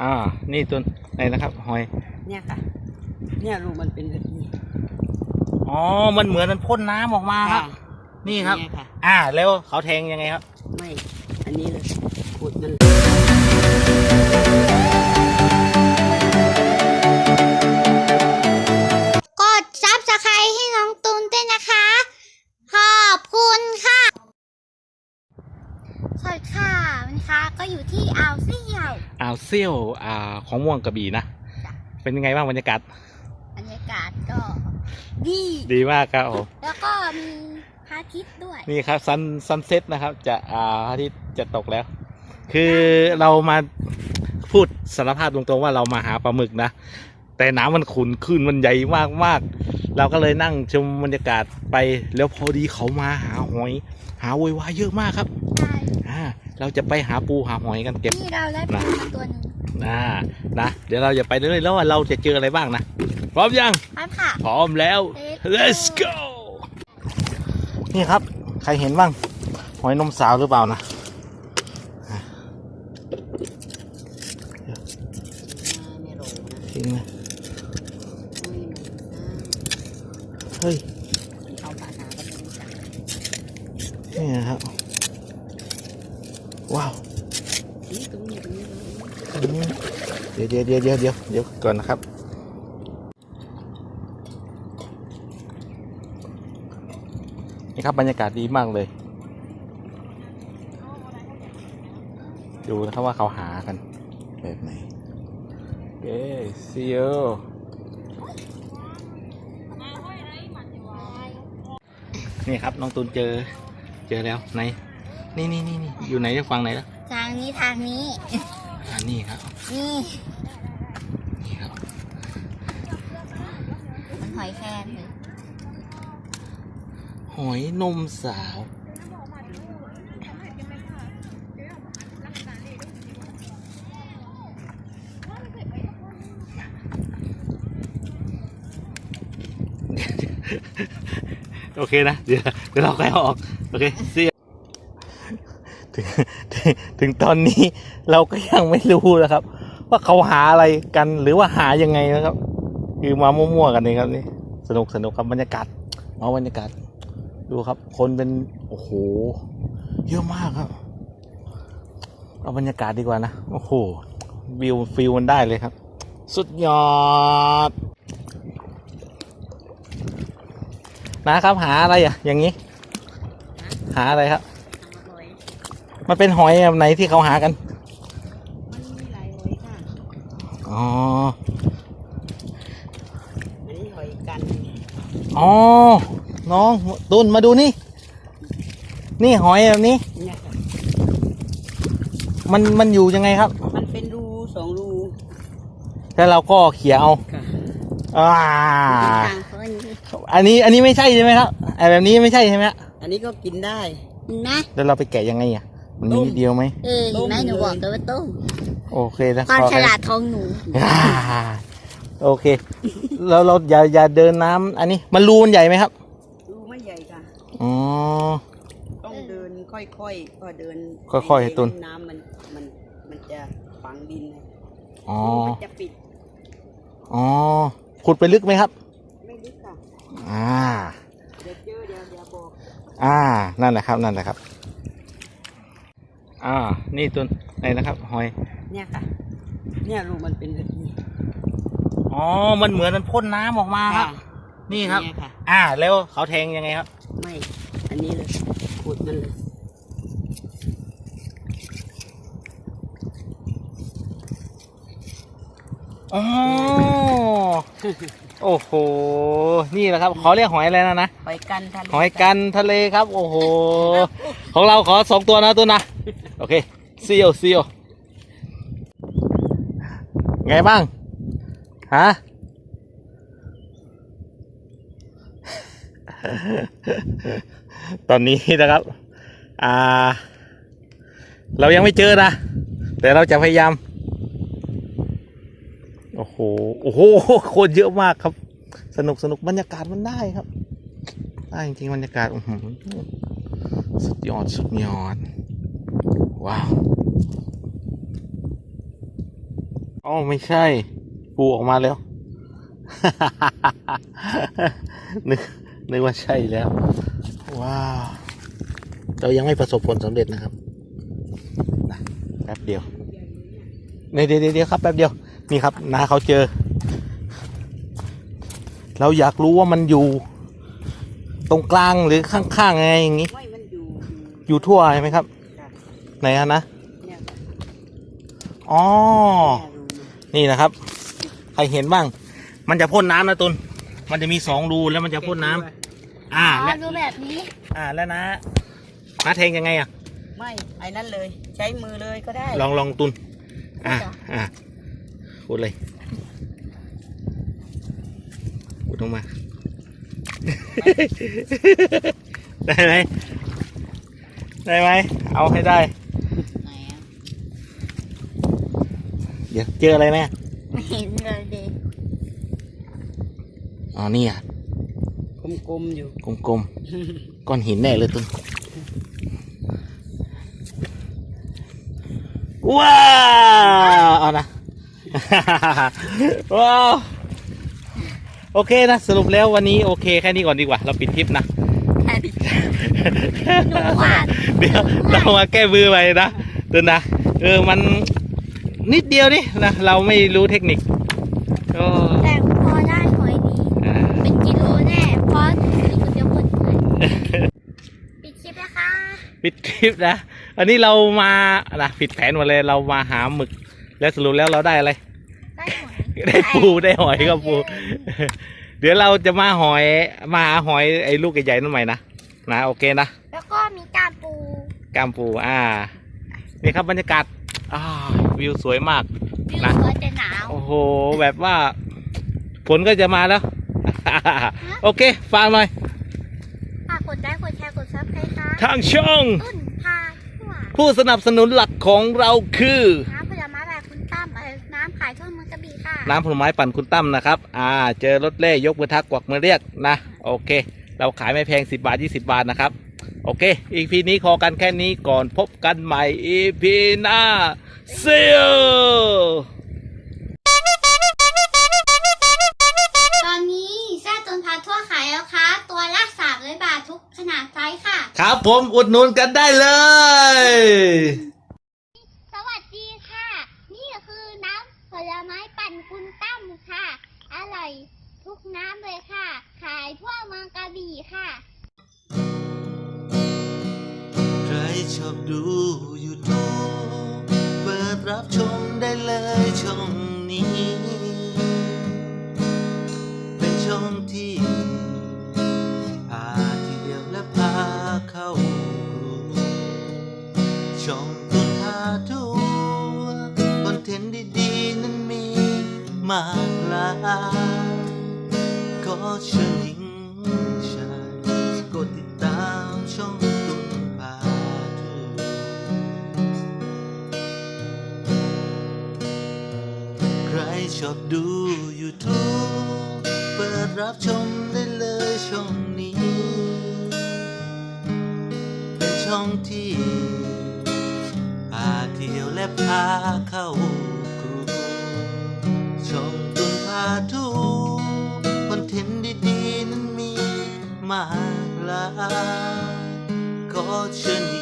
อ่า นี่ตัวไหนนะครับหอย เนี่ยค่ะ เนี่ยรูมันเป็นแบบนี้อ๋อ มันเหมือนมันพ่นน้ำออกมาครับ นี่ครับเนี่ยค่ะอ่า แล้วเขาแทงยังไงครับ ไม่ อันนี้เลยขูดมัน เซี่ยวอ่าของม่วงกระบี่นะจ้ะเป็นยังไงบ้างบรรยากาศ บรรยากาศก็ดีดีมากครับผมแล้วก็มีพระอาทิตย์ด้วย นี่ครับซันซันเซ็ตนะครับ จะอ่าพระอาทิตย์จะตกแล้ว คือเรามาพูดสารภาพตรงๆว่าเรามาหาปลาหมึกนะ แต่น้ำมันขุนขึ้นมันใหญ่มากมากๆเราก็เลยนั่งชมบรรยากาศไปแล้วพอดีเขามาหาหอย หาโวยวายเยอะมากครับ ใช่อ่า เราจะไปหาปูหาหอยกันเก็บ นี่เราได้ปลามาตัวหนึงอ่านะเดี๋ยวเราจะไปเรื่อยๆแล้วว่าเราจะเจออะไรบ้างนะ พร้อมยังครับค่ะ พร้อมแล้ว Let's let's go นี่ครับ ใครเห็นบ้าง หอยนมสาวหรือเปล่านะ ไม่รู้นะจริงนะไม่รู้นะเฮ้ย เอาปลาหนาก็เป็นกันนี่นะครับ ว้าวเดี๋ยวเดี๋ยวเดี๋ยวเดี๋ยวเดี๋ยวเดี๋ยวก่อนนะครับ นี่ครับบรรยากาศดีมากเลย ดูนะครับว่าเขาหากัน แบบไหนเย้ซีโอนี่ครับน้องตูนเจอ เจอแล้วไหน นี่นี่นี่นี่อยู่ไหนฟังไหนแล้วทางนี้ทางนี้อ่านี่ครับ นี่นี่ครับมันหอยแครงเลยหอยนมสาว โอเคนะ เดี๋ยวเดี๋ยวเราค่อยเอาออก โอเคเสีย ถึงถึงถึงตอนนี้เราก็ยังไม่รู้นะครับ ว่าเขาหาอะไรกันหรือว่าหายังไงนะครับ คือมามั่วๆกันนี่ครับนี่สนุกสนุกครับบรรยากาศมาบรรยากาศ ดูครับ คนเป็นโอ้โหเยอะมากครับเอาบรรยากาศดีกว่านะโอ้โหวิวฟิลมันได้เลยครับ สุดยอดนะครับหาอะไรอะ อย่างนี้ หาอะไรครับ มันเป็นหอยแบบไหนที่เขาหากัน มันมีหลายหอยค่ะ อ๋อ อันนี้หอยกันอ๋อ น้องตุนมาดูนี่ นี่หอยแบบนี้ เนี่ยค่ะมันมันอยู่ยังไงครับ มันเป็นรูสองรูแล้วเราก็เขี่ยเอาค่ะอ่าทางเขาอันนี้อันนี้อันนี้ไม่ใช่ใช่ไหมครับไอ้แบบนี้ไม่ใช่ใช่ไหมฮะอันนี้ก็กินได้เห็นไหมแล้วเราไปแกะยังไงอะ มันมีนิดเดียวไหมเออเห็นไหมหนูบอกเลยว่าต้มโอเคนะความขอฉลาดทองหนูอ่าโอเค แล้วเราอย่าอย่าเดินน้ำอันนี้ มันรูมันใหญ่ไหมครับ รูไม่ใหญ่ค่ะ อ๋อ ต้องเดินค่อยๆก็เดินค่อยๆให้ตุน น้ำมันมันมันจะฝังดินนะอ๋อ มันจะปิดอ๋อ ขุดไปลึกไหมครับ ไม่ลึกค่ะ อ่า เดี๋ยวเจอเดี๋ยวเดี๋ยวบอก อ่า นั่นแหละครับ นั่นแหละครับ อ่า นี่ตัวไหนนะครับ หอย เนี่ยค่ะ เนี่ยรูมันเป็นแบบนี้ อ๋อ มันเหมือนมันพ่นน้ำออกมาครับนี่ครับ เนี่ยค่ะ อ่า แล้วเขาแทงยังไงครับ ไม่ อันนี้เลยขูดมันเลย อ๋อ โอ้โห นี่แหละครับขอเรียกหอยอะไรนะนะ หอยกันทะเลหอยกันทะเลครับ โอ้โห ของเราขอสองตัวนะตัวนะ โอเคซีโอซีโอไงบ้าง ฮะ ตอนนี้นะครับ อ่า เรายังไม่เจอนะ แต่เราจะพยายาม โอ้โห โอ้โหคนเยอะมากครับ สนุกสนุกบรรยากาศมันได้ครับได้จริงๆบรรยากาศสุดยอด สุดยอด ว้าวอ๋อไม่ใช่ปูออกมาแล้ว นึกนึกว่าใช่แล้ว ว้าว เรายังไม่ประสบผลสำเร็จนะครับนะแป๊บเดียวเดี๋ยวเดี๋ยวเดี๋ยวครับแป๊บเดียว นี่ครับนาเขาเจอ เราอยากรู้ว่ามันอยู่ ตรงกลางหรือข้างๆไงอย่างงี้ไม่มันอยู่อยู่ทั่วใช่ไหมครับค่ะ ไหนอะนะ เนี่ยอ๋อเนี่ยรูมันนี่นะครับ ใครเห็นบ้าง มันจะพ่นน้ำนะตุน มันจะมีสองรูแล้วมันจะพ่นน้ำอ่า อ๋อและดูแบบนี้ อ่าแล้วนะนะเทงยังไงอะไม่ ไอ้นั่นเลย ใช้มือเลยก็ได้ ลองลองตุน อ่าอ่าพูดเลยพูดออกมา ได้ไหมได้ไหมเอาให้ได้ ไหนอะ เดี๋ยวเจออะไรไหมไม่เห็นเลยเด็กอ๋อนี่อะกลมๆอยู่ กลมๆก้อนหินแน่เลยตุนว้าวเอานะ ว้าว โอเคนะ สรุปแล้ววันนี้โอเคแค่นี้ก่อนดีกว่า เราปิดคลิปนะ แค่ดิหนูว่า เดี๋ยวเรามาแก้มือไปนะตุนนะ เออ มัน นิดเดียวนี่นะเราไม่รู้เทคนิคก็แต่พอได้หอยดีอ่าเป็นกิโลแน่เพราะถือคนเดียวคนเลยปิดคลิปนะคะปิดคลิปนะอันนี้เรามานะผิดแผนหมดเลยเรามาหาหมึก แล้วสรุปแล้วเราได้อะไรได้หอยได้ปูได้หอยครับปู เดี๋ยวเราจะมาหอยมาหาหอยไอ้ลูกใหญ่ๆนั่นใหม่นะนะโอเคนะแล้วก็มีการปูกามปูอ่านี่ครับบรรยากาศอ่า วิวสวยมาก วิวนะ สวยแต่หนาว โอ้โห แบบว่าฝนก็จะมาแล้ว โอเคฟังหน่อย ฝากกดไลค์กดแชร์กดซับสไครต์ค่ะทางช่องตุ้นพาทั่วผู้สนับสนุนหลักของเราคือ น้ำผลไม้แบบคุณตั้มเออน้ำขายทั่วเมืองกระบี่ค่ะ น้ำผลไม้ปั่นคุณตั้มนะครับ อ่า เจอรถเล่ยกมือทักกวักมือเรียกนะ โอเค เราขายไม่แพง 10 บาท 20 บาทนะครับ โอเค อีพีนี้ขอกันแค่นี้ก่อนพบกันใหม่อีพีหน้า See you ตอนนี้แซ่ตุนพาทั่วขายแล้วค่ะตัวละสามร้อยบาททุกขนาดไซส์ค่ะ ครับผมอุดหนุนกันได้เลย สวัสดีค่ะ นี่คือน้ำผลไม้ปั่นคุณตั้มค่ะ อร่อยทุกน้ำเลยค่ะ ขายทั่วเมืองกระบี่ค่ะ ชอบดูยูทูบเปิดรับชมได้เลยช่องนี้ เป็นช่องที่ รับชมได้เลยช่องนี้ เป็นช่องที่พาเที่ยวและพาเข้ากรุงช่องตุนพาทูคอนเทนต์ดีๆนั้นมีมากลายก็เชิญ